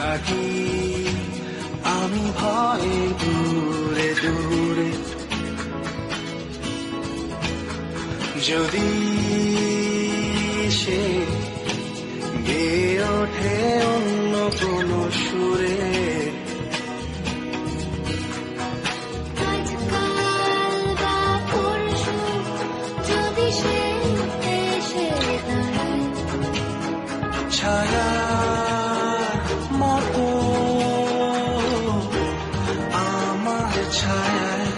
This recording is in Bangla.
থাকি আমি ভয়ে দূরে দূরে। যদি সে গেয়ে ওঠে অন্য কোন সুরে ছায়া child.